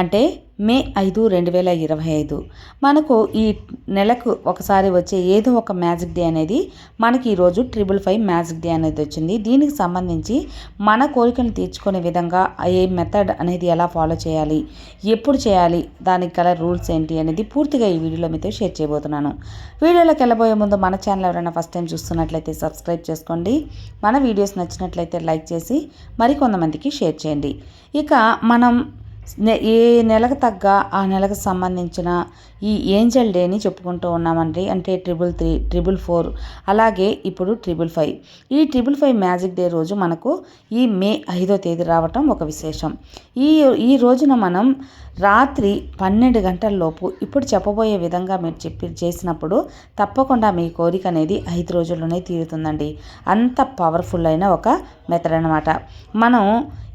అంటే మే ఐదు రెండు వేల ఇరవై ఐదు. మనకు ఈ నెలకు ఒకసారి వచ్చే ఏదో ఒక మ్యాజిక్ డే అనేది మనకి ఈరోజు ట్రిపుల్ ఫైవ్ మ్యాజిక్ డే అనేది వచ్చింది. దీనికి సంబంధించి మన కోరికను తీర్చుకునే విధంగా ఏ మెథడ్ అనేది ఎలా ఫాలో చేయాలి ఎప్పుడు చేయాలి దానికి గల రూల్స్ ఏంటి అనేది పూర్తిగా ఈ వీడియోలో మీతో షేర్ చేయబోతున్నాను. వీడియోలోకి వెళ్ళబోయే ముందు మన ఛానల్ ఎవరైనా ఫస్ట్ టైం చూస్తున్నట్లయితే సబ్స్క్రైబ్ చేసుకోండి. మన వీడియోస్ నచ్చినట్లయితే లైక్ చేసి మరికొంతమందికి షేర్ చేయండి. ఇక మనం ఏ నెలకు తగ్గ ఆ నెలకు సంబంధించిన ఈ ఏంజల్ డేని చెప్పుకుంటూ ఉన్నామండి. అంటే ట్రిపుల్ త్రీ ట్రిపుల్ ఫోర్ అలాగే ఇప్పుడు ట్రిపుల్ ఫైవ్. ఈ ట్రిపుల్ ఫైవ్ మ్యాజిక్ డే రోజు మనకు ఈ మే ఐదో తేదీ రావటం ఒక విశేషం. ఈ ఈ రోజున మనం రాత్రి పన్నెండు గంటలలోపు ఇప్పుడు చెప్పబోయే విధంగా మీరు చెప్పి చేసినప్పుడు తప్పకుండా మీ కోరిక అనేది ఐదు రోజుల్లోనే తీరుతుందండి. అంత పవర్ఫుల్ అయిన ఒక మెథడ్ అనమాట మనం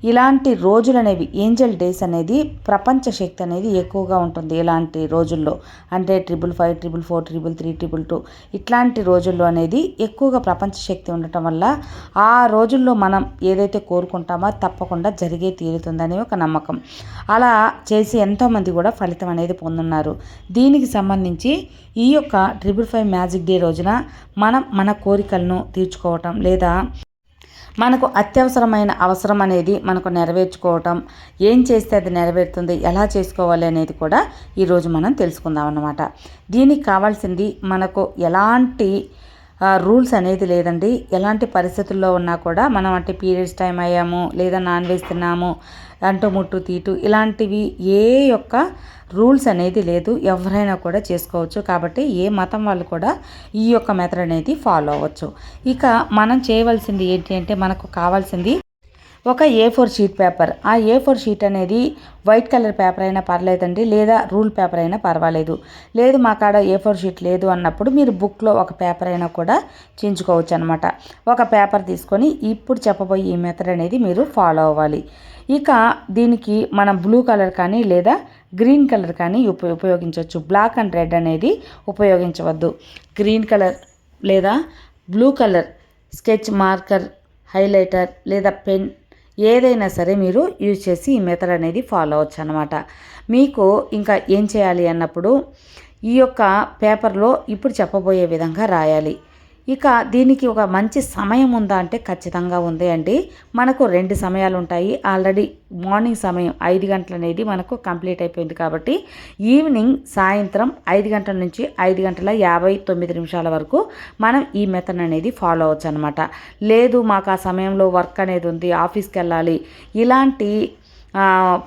ఇలాంటి రోజులు అనేవి ఏంజల్ డేస్ అనేది ప్రపంచ శక్తి అనేది ఎక్కువగా ఉంటుంది ఇలాంటి రోజుల్లో. అంటే triple five triple four triple three triple two ఇట్లాంటి రోజుల్లో అనేది ఎక్కువగా ప్రపంచ శక్తి ఉండటం వల్ల ఆ రోజుల్లో మనం ఏదైతే కోరుకుంటామో తప్పకుండా జరిగే తీరుతుందని ఒక నమ్మకం. అలా చేసి ఎంతోమంది కూడా ఫలితం అనేది పొందున్నారు. దీనికి సంబంధించి ఈ యొక్క ట్రిపుల్ ఫైవ్ మ్యాజిక్ డే రోజున మనం మన కోరికలను తీర్చుకోవటం లేదా మనకు అత్యవసరమైన అవసరం అనేది మనకు నెరవేర్చుకోవటం ఏం చేస్తే అది నెరవేరుతుంది ఎలా చేసుకోవాలి అనేది కూడా ఈరోజు మనం తెలుసుకుందాం అన్నమాట. దీనికి కావాల్సింది మనకు ఎలాంటి రూల్స్ అనేది లేదండి. ఎలాంటి పరిస్థితుల్లో ఉన్నా కూడా మనం అంటే పీరియడ్స్ టైం అయ్యాము లేదా నాన్ వెజ్ తిన్నాము అంటు ముట్టు తీటు ఇలాంటివి ఏ యొక్క రూల్స్ అనేది లేదు. ఎవరైనా కూడా చేసుకోవచ్చు. కాబట్టి ఏ మతం వాళ్ళు కూడా ఈ యొక్క మెథడ్ అనేది ఫాలో అవ్వచ్చు. ఇక మనం చేయవలసింది ఏంటి అంటే మనకు కావాల్సింది ఒక ఏ ఫోర్ షీట్ పేపర్ ఆ ఏ ఫోర్ షీట్ అనేది వైట్ కలర్ పేపర్ అయినా పర్లేదండి లేదా రూల్ పేపర్ అయినా పర్వాలేదు. లేదు మా కాడ ఏ ఫోర్ షీట్ లేదు అన్నప్పుడు మీరు బుక్లో ఒక పేపర్ అయినా కూడా చేయించుకోవచ్చు అనమాట ఒక పేపర్ తీసుకొని ఇప్పుడు చెప్పబోయే ఈ మెథడ్ అనేది మీరు ఫాలో అవ్వాలి. ఇక దీనికి మనం బ్లూ కలర్ కానీ లేదా గ్రీన్ కలర్ కానీ ఉప ఉపయోగించవచ్చు. బ్లాక్ అండ్ రెడ్ అనేది ఉపయోగించవద్దు. గ్రీన్ కలర్ లేదా blue colour sketch marker highlighter లేదా పెన్ ఏదైనా సరే మీరు యూజ్ చేసి ఈ మెథడ్ అనేది ఫాలో అవ్వచ్చు అనమాట మీకు ఇంకా ఏం చేయాలి అన్నప్పుడు ఈ యొక్క పేపర్లో ఇప్పుడు చెప్పబోయే విధంగా రాయాలి. ఇక దీనికి ఒక మంచి సమయం ఉందా అంటే ఖచ్చితంగా ఉంది అండి. మనకు రెండు సమయాలు ఉంటాయి ఆల్రెడీ మార్నింగ్ సమయం ఐదు గంటల అనేది మనకు కంప్లీట్ అయిపోయింది కాబట్టి ఈవినింగ్ సాయంత్రం ఐదు గంటల నుంచి ఐదు గంటల యాభై తొమ్మిది నిమిషాల వరకు మనం ఈ మెథడ్ అనేది ఫాలో అవ్వచ్చు అనమాట లేదు మాకు ఆ సమయంలో వర్క్ అనేది ఉంది ఆఫీస్కి వెళ్ళాలి. ఇలాంటి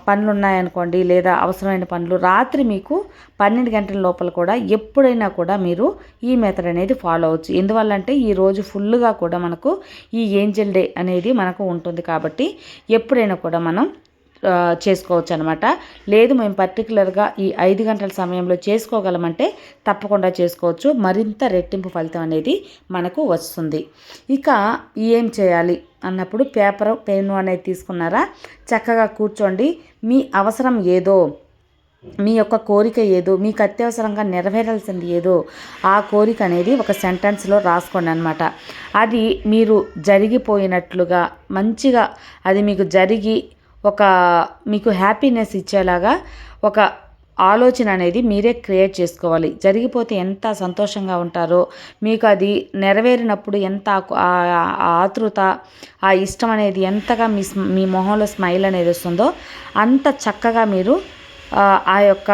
పనులు ఉన్నాయనుకోండి లేదా అవసరమైన పనులు రాత్రి మీకు పన్నెండు గంటల లోపల కూడా ఎప్పుడైనా కూడా మీరు ఈ మెథడ్ అనేది ఫాలో అవ్వచ్చు ఎందువల్లంటే ఈ రోజు ఫుల్గా కూడా మనకు ఈ ఏంజల్ డే అనేది మనకు ఉంటుంది కాబట్టి ఎప్పుడైనా కూడా మనం చేసుకోవచ్చు అనమాట లేదు మేము పర్టికులర్గా ఈ ఐదు గంటల సమయంలో చేసుకోగలమంటే తప్పకుండా చేసుకోవచ్చు. మరింత రెట్టింపు ఫలితం అనేది మనకు వస్తుంది. ఇక ఏం చేయాలి అన్నప్పుడు పేపర్ పెన్ను అనేది తీసుకున్నారా? చక్కగా కూర్చోండి. మీ అవసరం ఏదో మీ యొక్క కోరిక ఏదో మీకు అత్యవసరంగా నెరవేరాల్సింది ఏదో ఆ కోరిక అనేది ఒక సెంటెన్స్లో రాసుకోండి అనమాట అది మీరు జరిగిపోయినట్లుగా మంచిగా అది మీకు జరిగి ఒక మీకు హ్యాపీనెస్ ఇచ్చేలాగా ఒక ఆలోచన అనేది మీరే క్రియేట్ చేసుకోవాలి. జరిగిపోతే ఎంత సంతోషంగా ఉంటారో మీకు అది నెరవేరినప్పుడు ఎంత ఆ ఆతృత ఆ ఇష్టం అనేది ఎంతగా మీ మీ మొహంలో స్మైల్ అనేది వస్తుందో అంత చక్కగా మీరు ఆ, యొక్క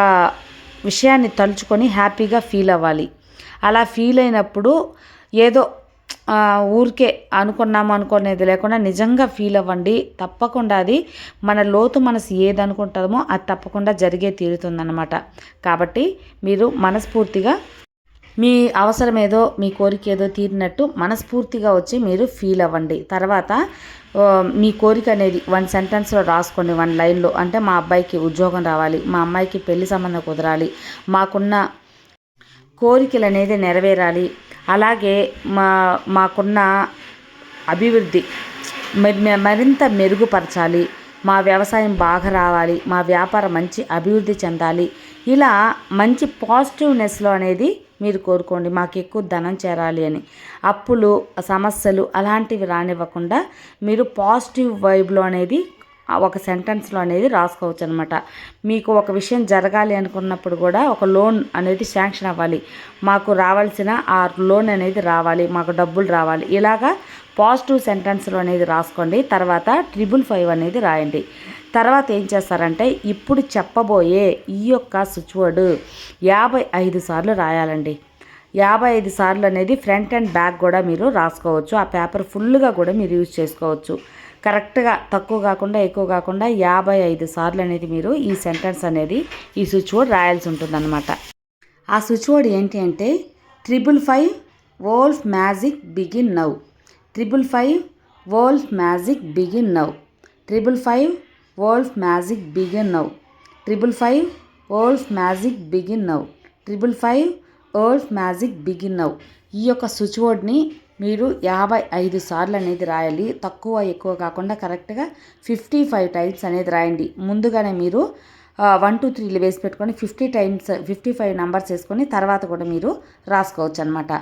విషయాన్ని తలుచుకొని హ్యాపీగా ఫీల్ అవ్వాలి. అలా ఫీల్ అయినప్పుడు ఏదో ఊరికే అనుకున్నాము అనుకునేది లేకుండా నిజంగా ఫీల్ అవ్వండి. తప్పకుండా అది మన లోతు మనసు ఏది అనుకుంటామో అది తప్పకుండా జరిగే తీరుతుందన్నమాట. కాబట్టి మీరు మనస్ఫూర్తిగా మీ అవసరం ఏదో మీ కోరిక ఏదో తీరినట్టు మనస్ఫూర్తిగా వచ్చి మీరు ఫీల్ అవ్వండి. తర్వాత మీ కోరిక అనేది వన్ సెంటెన్స్లో రాసుకోండి వన్ లైన్లో అంటే మా అబ్బాయికి ఉద్యోగం రావాలి మా అమ్మాయికి పెళ్ళి సంబంధం కుదరాలి మాకున్న కోరికలు అనేది నెరవేరాలి అలాగే మా మాకున్న అభివృద్ధి మరింత మెరుగుపరచాలి. మా వ్యవసాయం బాగా రావాలి. మా వ్యాపారం మంచి అభివృద్ధి చెందాలి. ఇలా మంచి పాజిటివ్నెస్లో అనేది మీరు కోరుకోండి. మాకు ఎక్కువ ధనం చేరాలి అని. అప్పులు సమస్యలు అలాంటివి రానివ్వకుండా మీరు పాజిటివ్ వైబ్లో అనేది ఒక సెంటెన్స్లో అనేది రాసుకోవచ్చు అనమాట మీకు ఒక విషయం జరగాలి అనుకున్నప్పుడు కూడా ఒక లోన్ అనేది శాంక్షన్ అవ్వాలి. మాకు రావాల్సిన ఆ లోన్ అనేది రావాలి. మాకు డబ్బులు రావాలి. ఇలాగా పాజిటివ్ సెంటెన్స్లో అనేది రాసుకోండి. తర్వాత ట్రిపుల్ ఫైవ్ అనేది రాయండి. తర్వాత ఏం చేస్తారంటే ఇప్పుడు చెప్పబోయే ఈ యొక్క స్విచ్ వర్డ్ యాభై ఐదు సార్లు రాయాలండి. యాభై ఐదు సార్లు అనేది ఫ్రంట్ అండ్ బ్యాక్ కూడా మీరు రాసుకోవచ్చు. ఆ పేపర్ ఫుల్గా కూడా మీరు యూజ్ చేసుకోవచ్చు. కరెక్ట్గా తక్కువ కాకుండా ఎక్కువ కాకుండా యాభై ఐదు సార్లు అనేది మీరు ఈ సెంటెన్స్ అనేది ఈ స్విచ్ బోర్డ్ రాయాల్సి ఉంటుందన్నమాట. ఆ స్విచ్ బోర్డ్ ఏంటి అంటే triple five wolf magic begin now triple five wolf magic begin now triple five wolf magic begin now triple five wolf magic begin now triple five wolf magic begin now ఈ యొక్క switch బోర్డ్ని మీరు యాభై ఐదు సార్లు అనేది రాయాలి. తక్కువ ఎక్కువ కాకుండా కరెక్ట్గా ఫిఫ్టీ ఫైవ్ టైమ్స్ అనేది రాయండి. ముందుగానే మీరు వన్ టూ త్రీలు వేసి పెట్టుకొని fifty times fifty five numbers వేసుకొని తర్వాత కూడా మీరు రాసుకోవచ్చు అనమాట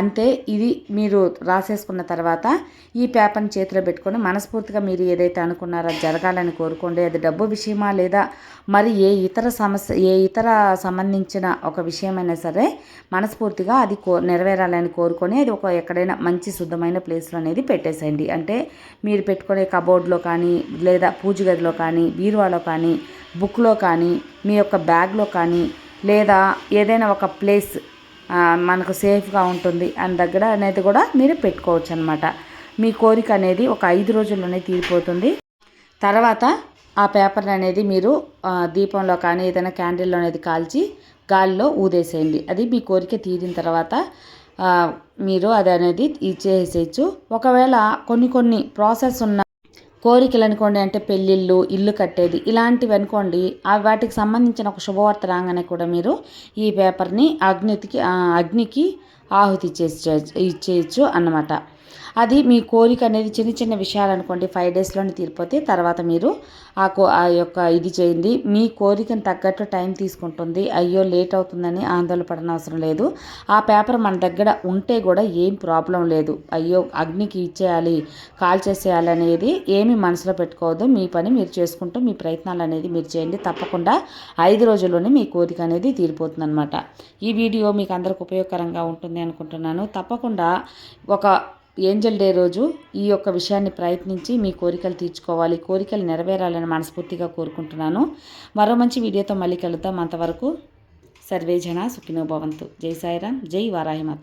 అంతే ఇది మీరు రాసేసుకున్న తర్వాత ఈ పేపర్ని చేతిలో పెట్టుకొని మనస్ఫూర్తిగా మీరు ఏదైతే అనుకున్నారో జరగాలని కోరుకోండి. అది డబ్బు విషయమా లేదా? మరి ఏ ఇతర సమస్య ఏ ఇతర సంబంధించిన ఒక విషయమైనా సరే మనస్ఫూర్తిగా అది కో నెరవేరాలని కోరుకొని అది ఒక ఎక్కడైనా మంచి శుద్ధమైన ప్లేస్లో అనేది పెట్టేసేయండి. అంటే మీరు పెట్టుకునే కబోర్డ్లో కానీ లేదా పూజ గదిలో కానీ బీరువాలో కానీ బుక్లో కానీ మీ యొక్క బ్యాగ్లో కానీ లేదా ఏదైనా ఒక ప్లేస్ మనకు సేఫ్గా ఉంటుంది అని దగ్గర అనేది కూడా మీరు పెట్టుకోవచ్చు అనమాట మీ కోరిక అనేది ఒక ఐదు రోజుల్లోనే తీరిపోతుంది. తర్వాత ఆ పేపర్ అనేది మీరు దీపంలో కానీ ఏదైనా క్యాండిల్లో అనేది కాల్చి గాలిలో ఊదేసేయండి. అది మీ కోరిక తీరిన తర్వాత మీరు అది అనేది ఇచ్చేసేయచ్చు. ఒకవేళ కొన్ని కొన్ని ప్రాసెస్ ఉన్న కోరికలు అనుకోండి అంటే పెళ్ళిళ్ళు ఇల్లు కట్టేది ఇలాంటివి అనుకోండి వాటికి సంబంధించిన ఒక శుభవార్త రాగానే కూడా మీరు ఈ పేపర్ని అగ్నికి అగ్నికి ఆహుతి చేసి ఇచ్చేయచ్చు అన్నమాట. అది మీ కోరిక అనేది చిన్న చిన్న విషయాలు అనుకోండి ఫైవ్ డేస్లోనే తీరిపోతే తర్వాత మీరు ఆ కో ఆ యొక్క ఇది చేయండి. మీ కోరికను తగ్గట్టు టైం తీసుకుంటుంది. అయ్యో లేట్ అవుతుందని ఆందోళన పడనవసరం లేదు. ఆ పేపర్ మన దగ్గర ఉంటే కూడా ఏం ప్రాబ్లం లేదు. అయ్యో అగ్నికి ఇచ్చేయాలి కాల్ చేసేయాలి అనేది ఏమి మనసులో పెట్టుకోవద్దు. మీ పని మీరు చేసుకుంటూ మీ ప్రయత్నాలు అనేది మీరు చేయండి. తప్పకుండా ఐదు రోజుల్లోనే మీ కోరిక అనేది తీరిపోతుంది అనమాట ఈ వీడియో మీకు అందరికి ఉపయోగకరంగా ఉంటుంది అనుకుంటున్నాను. తప్పకుండా ఒక ఏంజల్ డే రోజు ఈ యొక్క విషయాన్ని ప్రయత్నించి మీ కోరికలు తీర్చుకోవాలి. కోరికలు నెరవేరాలని మనస్ఫూర్తిగా కోరుకుంటున్నాను. మరో మంచి వీడియోతో మళ్ళీ కలుద్దాం. అంతవరకు సర్వేజన సుఖినోభవంతు జై సాయిరామ్. జై వారాహిమాత.